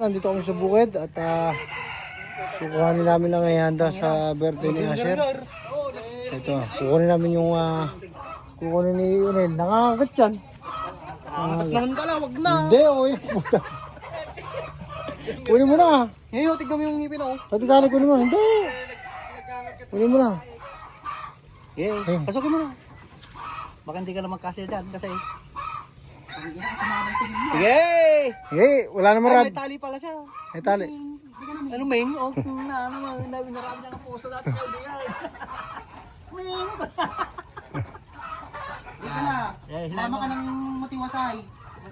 Nandito kami sa bukid at uh, kukuhanin namin ang ihanda sa birthday ni Asher. Ito, kukunin namin yung uh, kukunin ni Unel. Nakakagat yan. Angat naman pala, wag na. Hindi, okay. Puta. Kunin mo na. Ngayon, tignan mo yung ngipin oh. Pati tali kunin mo. Hindi. Kunin mo na. Yeah, pasukin mo na. Baka hindi ka lang magkasya dyan kasi... Sige! Hey, wala naman rad. may tali pala siya. May tali. Ano, Ming? Oh, na, ano, na, narami ang puso dati kay Diyan. Ming! Dito na. Lama ka ng matiwasay.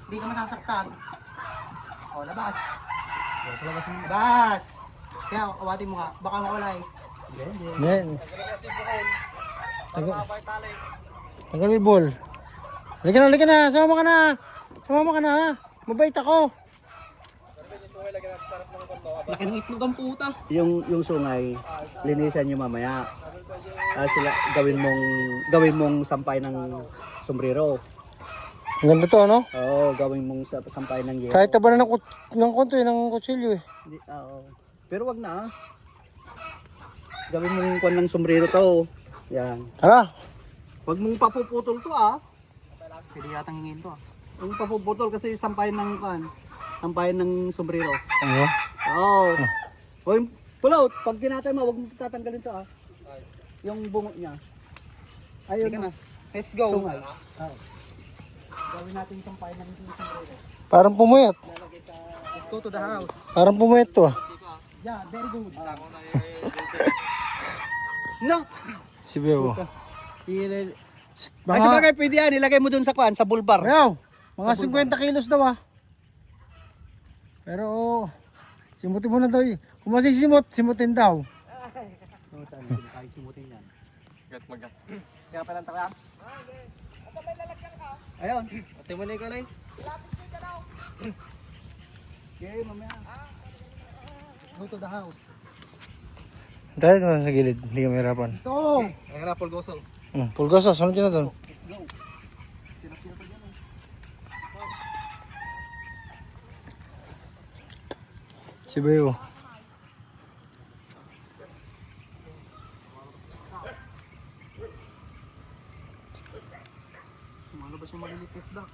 Hindi ka masasaktan. O, labas. Labas! Kaya, awatin mo nga. Baka mawala eh. Yan. Tagal. Tagal may ball. Halika na, halika na. Sumama ka na. Sumama ka na ha. Mabait ako. Laki ng itlog ang puta. yung yung sungay linisan niyo mamaya Ah, sila gawin mong gawin mong sampay ng sombrero Ang ganda to, no? oo gawin mong sa- sampay ng yero Kahit taba na ng, kut- ng konto eh, ng kutsilyo eh. Hindi, oo. pero wag na ah. gawin mong kwan ng sombrero to yan Tara. wag mong papuputol to ah Pwede yatang hingin to ah. Yung papuputol kasi sampay ng kwan sampay ng sombrero Ano? oo wag pulot pag tinatay mo wag mong tatanggalin to ah yung bungo niya ayun Sige na. Let's go. sungay Oo. gawin natin sampay ng sombrero Parang pumayat. Let's go to the house. Parang pumayat to ah. Yeah, very good. no! Si Bebo. Ilil- Ay, sa bagay, pwede yan. Ilagay mo dun sa kwan, sa bulbar. Ayaw. Mga 50 kilos daw ah. Pero oh, simutin mo na daw. Kung masisimot, simutin daw. Hindi tayo simutin yan? Kaya pa lang taka. Ayun. Ate mo na ikaw lang. Okay, mamaya. Go to the house. Dahil naman sa gilid, hindi ka mahirapan. Ito! Ang rapol gosol. Hmm, pulgoso, sunod ka na doon. Si Bebo. Ano ba siya malilitis daw?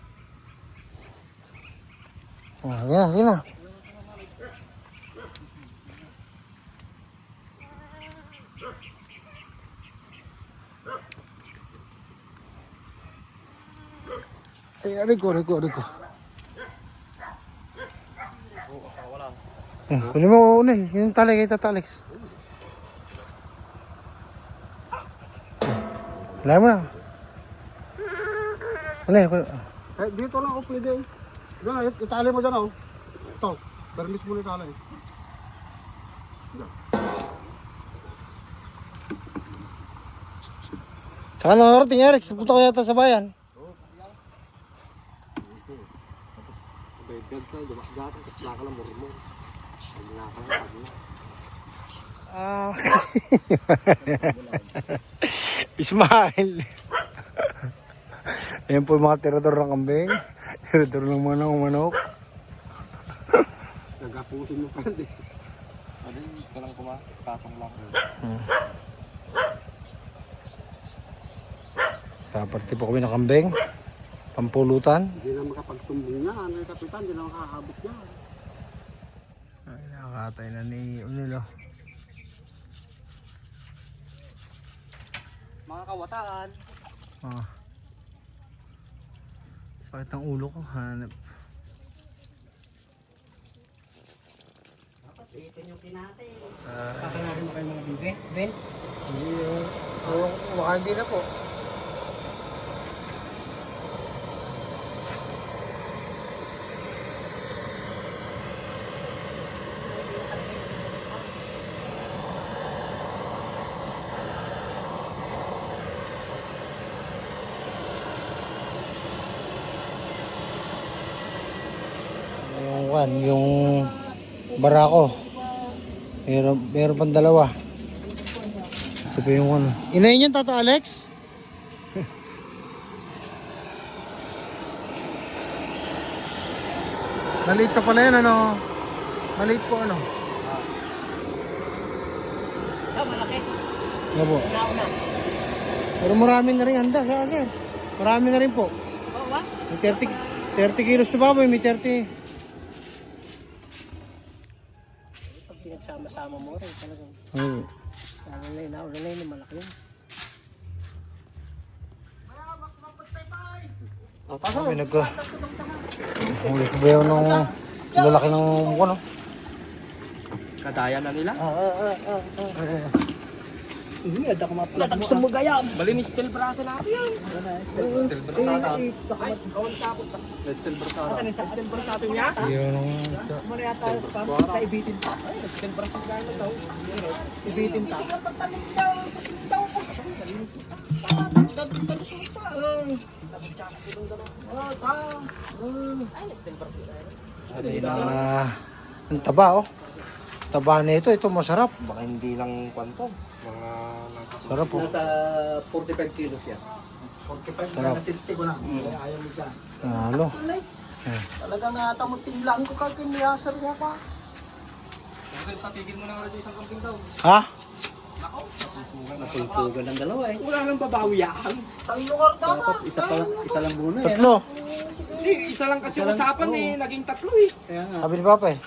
Oh, yan, yan na. Ko, aray ko. Hmm, kunin mo unin, yung tali kay Tata Alex. Wala mo na. Unin, kunin. Eh, dito lang ako pwede. Diyan, itali mo dyan oh. Ito, bermis mo na itali. Saka nakarating, Alex. Punta ko yata sa bayan. Ka, dumakgat, tapos laka lang mo. Laka lang, Ah. Ismail. Ayan po yung mga tirador ng kambing. Tirador ng manok, manok. Nagapusin mo pa hindi. Ano yung ka lang kuma, tatang lang. Kaparte po kami ng kambing. Pampulutan. Hindi na makapagsumbong yan. Ang kapitan, hindi na makakabot yan. Ay, nakakatay na ni Unilo. Mga kawataan. Ah. Sakit ng ulo ko. Hanap. Kakanarin mo kayo mga bibe. Ben? Hindi yung... Oh, baka hindi na po. Yung kan, yung barako. Meron, meron pang dalawa. Ito pa yung ano. Inayin yan, Tata Alex? Nalito pala yan, ano? Maliit po ano? Ah, malaki. Nga po. Nauna. Pero marami na rin handa sa sir. Marami na rin po. Oo ba? May 30, 30 kilos na baboy, may 30. Pag pinagsama-sama mo rin talagang. Oo. Lalo na yun, nauna na yun, malaki yun. Oh, Sabi nagka... Huli sa bayaw ng lalaki ng ano. Kadaya na nila. Oo, oo, oo, oo. Eh, Hindi, ada ko mapalad mo. Sa mugayam. Bali ni Stel Brasa na ako yan. Stel Brasa. Stel Brasa. Stel Brasa niya. Yun ang isda. Muna yata pa, kaibitin pa. Stel Brasa gano daw. Ibitin pa. Sabi na... Ang taba oh. Taba na ito, ito masarap. Baka hindi lang kwanto. Mga nasa Sarap oh. Nasa 45 kilos yan. 45 Sarap. na natintig ko na. Ayaw mo dyan. Ano? Talaga nga tamutin lang ko kag kiniyasar niya pa. Bakit patigil mo na nga isang kamping daw. Ha? Natultugan ng dalawa eh. Wala nang babawi yan. Talo karta ka. Dapat isa, pa, isa lang muna eh. Tatlo. Eh, isa lang kasi Isa lang, usapan oo. eh. Naging tatlo eh. Kaya nga. Sabi ni Papa eh.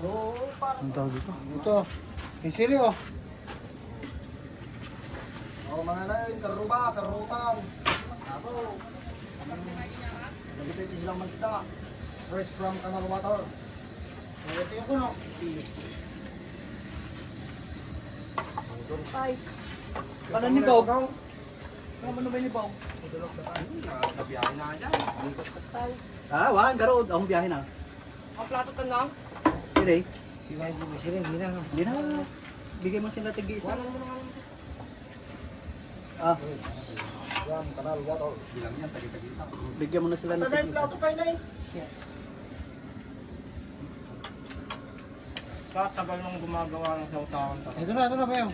Ang tawag? Ito. Yung sili oh. Oo, mga nain, karuba, karutang. Ako. Nagipit silang magsda. Fresh from Canal Water. So, ito yung kuno. Ay. Paano ni Bob? Ano ba ni Bob? Nakabiyahe na yan. Ah, wan, garod. Akong biyahe na. Ang plato ka lang. Hindi. Si Mike, may sili, hindi na no. Hindi na. Bigay mo sila tig isa. Ah, bigyan mo na sila ng Taday, tig isa. eh. Katagal nang gumagawa ng sautawan. Ito na, ito na Bayaw.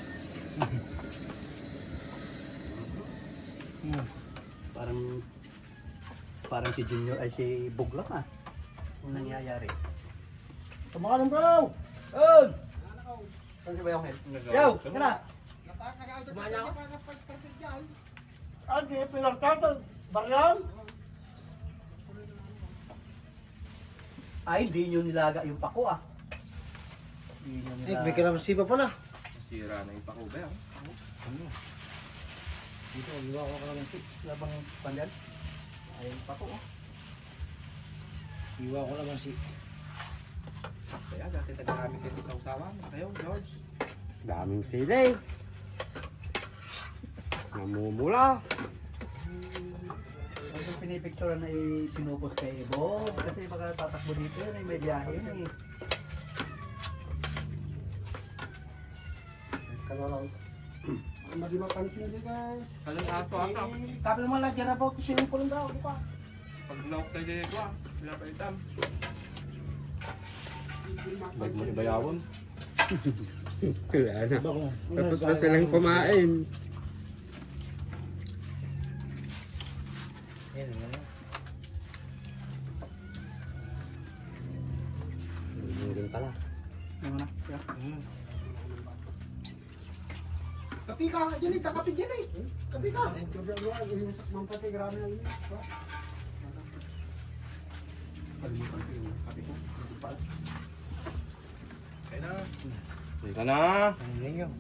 Hmm. Parang parang si Junior ay si Buglang ah. Ang nangyayari. Tumakan ng bro! Oh! Saan si Bayong Head? Yo! Kana! Adi, pinagtatag. Baryan? Ay, hindi nyo nilaga yung pako ah. Hindi nyo Eh, nilaga. may kalamansi pa pala. Sira na yung pakubay. ah. Dito, liwa ko kalamansi. Labang pandyan. Ay, yung pako oh. Liwa ko kalamansi. Kaya dati tagamit ito sa usawan. Kayo, George. Daming sili. Namumula. Huwag yung pinipicture na ipinupos kay Ibo. Kasi baka tatakbo dito yun, ay may biyahe yun eh. Hindi mapansin din guys. Kalang ato ata. Tapi naman lang dyan about swimming pool daw. Di ba? Pag naok tayo dito ah. Wala pa itam. Bag mo ni bayawon. Wala na. Ko. Tapos na silang kumain. Yan. Hindi rin pala. Ano na? Hmm. Kapi ka, dyan eh, takapi dyan eh. Kapi ka. Mampati, grabe na yun. Kaya na. Ika na. Ano yan yun?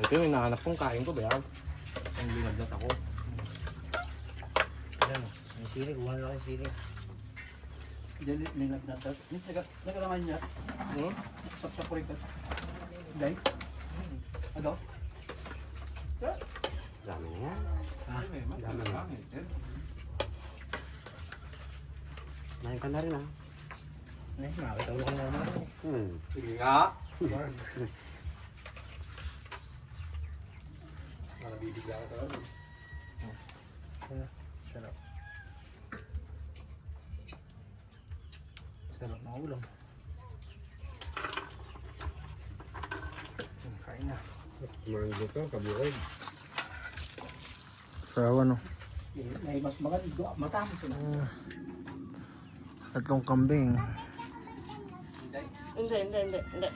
Ito yung hinahanap kong kain ko, bayaw. Ang binagdat ako. May sili, kuha na lang yung sili. Diyan nilag na tas. Naga naman niya. Hmm? Sa sa kurikat. Dai. Ano? Dami na yan. Dami na. Kumain ka na rin ah. Eh, nakakatawa ko na naman. Hmm. Sige nga. Nabibigla ka talaga. Sarap. Sarap na ulam. Hmm, Kain na. Kumain dito, kabukid. Sa ano. May mas maganda. Matapos na. Tatlong kambing. Hindi, hindi, hindi, hindi.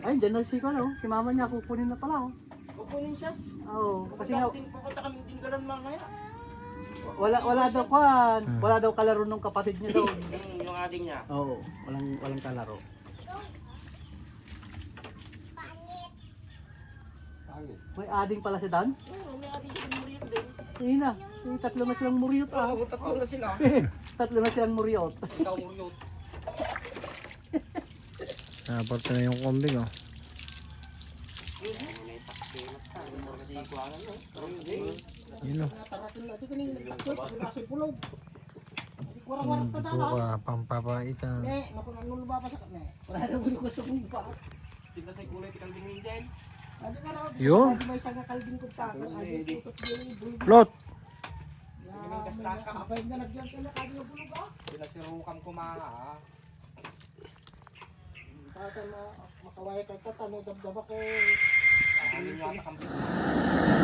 Ay, dyan na si Kano. Si mama niya kukunin na pala. oh. Kukunin siya. Oo. Kasi nga, Pupunta, pupunta kami tinggalan mamaya. wala, wala daw kwan. Wala daw kalaro ng kapatid niya doon. Hmm, yung ating niya. Oo. Walang, walang kalaro. May ading pala si Dan? Oo, may ating siya muriot din. Ayun na. Yung tatlo na silang muriot. Ah. Oo, tatlo na sila. tatlo na silang muriot. Ikaw mo yun. Naparte na yung kambing oh. Yun oh. Hmm, buka, pampapaitan. Yun. Lot. Sila si Rukam kumanga. Makawaya kay katano, dabdaba ko. Ano yung yata kang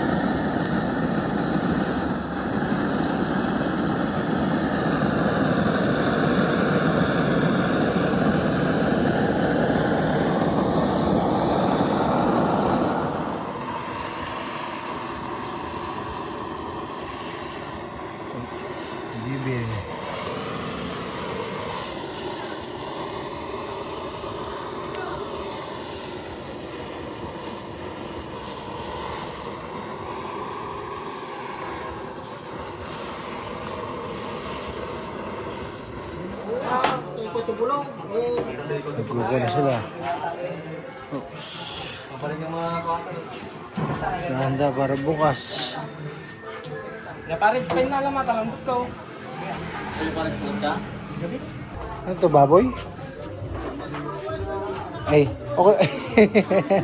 Bibili. Nagkuko na sila. Kapalit yung mga kwarto. Handa para bukas. Pare, pen na lang matalambot ko. Ano to, baboy? Ay, okay.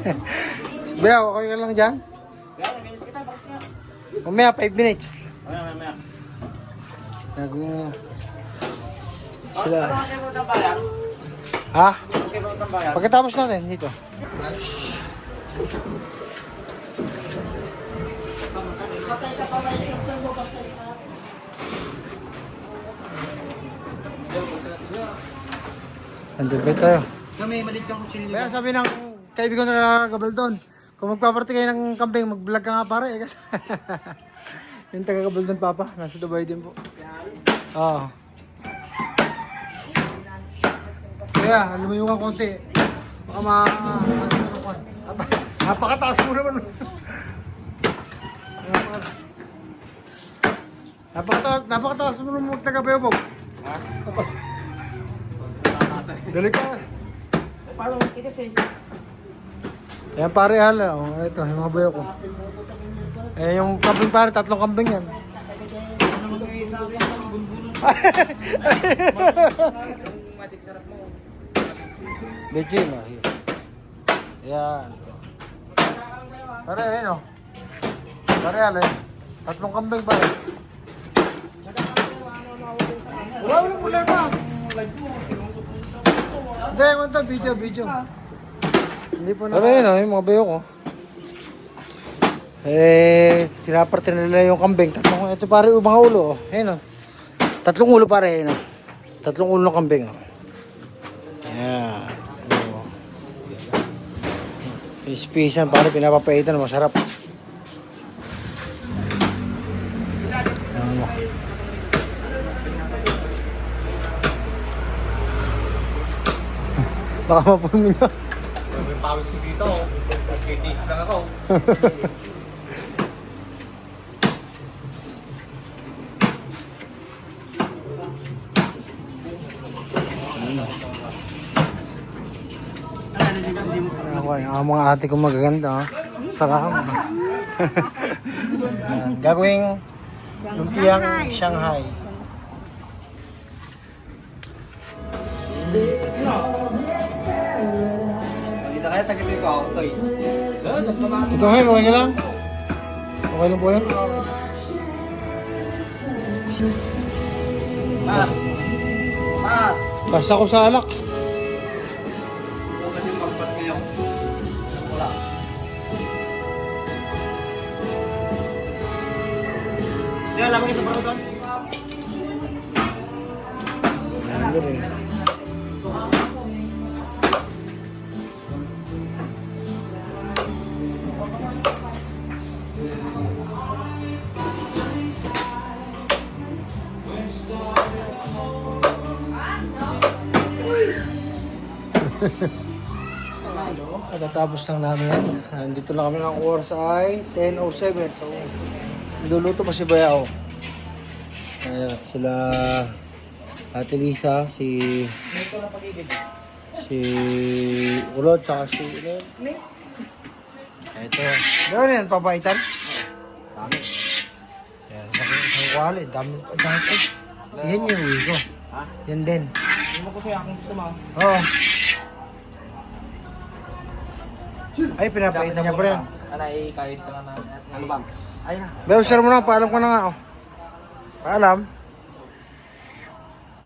Bea, okay ka lang dyan? Kaya, nag-ayos kita, bakit nga? Mamaya, 5 minutes. Mamaya, mamaya. Nag... Sila. Mo bayan? Ha? Pagkatapos natin, dito. Andun ba tayo? Kami, malit kang kutsilyo. Kaya sabi ng kaibigan na Gabaldon, kung magpaparty kayo ng kambing, mag-vlog ka nga pare. Eh, kasi yung taga Gabaldon Papa, nasa Dubai din po. Oo. Kaya, alam mo yung konti. Baka ma... Napakataas mo naman. Napaka- Napakataas, napakataas mo naman taga-Bayabog. Tapos. Dali ka. Paano kita eh? Ayan pare hala, oh, ito, yung mga bayo ko. Eh, yung kambing pare, tatlong kambing yan. Legit, oh. Ayan. Pare, ayun, oh. Pare hala, eh. Tatlong kambing pare. Wala, wala problema. Hindi, kwenta, video, video. Hindi po na. Pare, ayun, oh, yung mga bayo ko. Eh, pinaparte nila yung kambing. Tatlong, ito pare, yung mga ulo, oh. Ayun, oh. Tatlong ulo pare, ayun, oh. Tatlong ulo ng kambing, oh. Ayan. Oh. Pispisan pare, pinapapaitan, masarap. Ayan Baka mapunin na. Yung pawis ko dito. Nagtitis lang ako. Ako, yung mga ate ko magaganda. Oh. Sarap. Gagawing lumpiang Shanghai. Kaya tagatin ko ako, toys. Ikaw, Hen, okay ka lang? Okay lang po yan? Mas! Mas! Basta ko sa alak. Huwag ka magpas ngayon. Wala. Hindi, alam mo kita pa ito? Ano rin? Katatapos lang namin. Nandito lang kami ng oras ay 10.07. So, niluluto pa si Bayao. Ayan, sila Ate Lisa, si si Ulot, tsaka si. Ito. Gano'n yan, papaitan? Dami. Yan, sa sa wali, dami, dami. Yan yung uwi ko. Yan din. Hindi mo ko sa'yo akong gusto mo. Oo. Ay, pinapaitan niya pa rin. Ano, eh, kahit ka na na. Ano ba? Ayun na. Beo, share mo na. Paalam ko na nga. Oh. Paalam.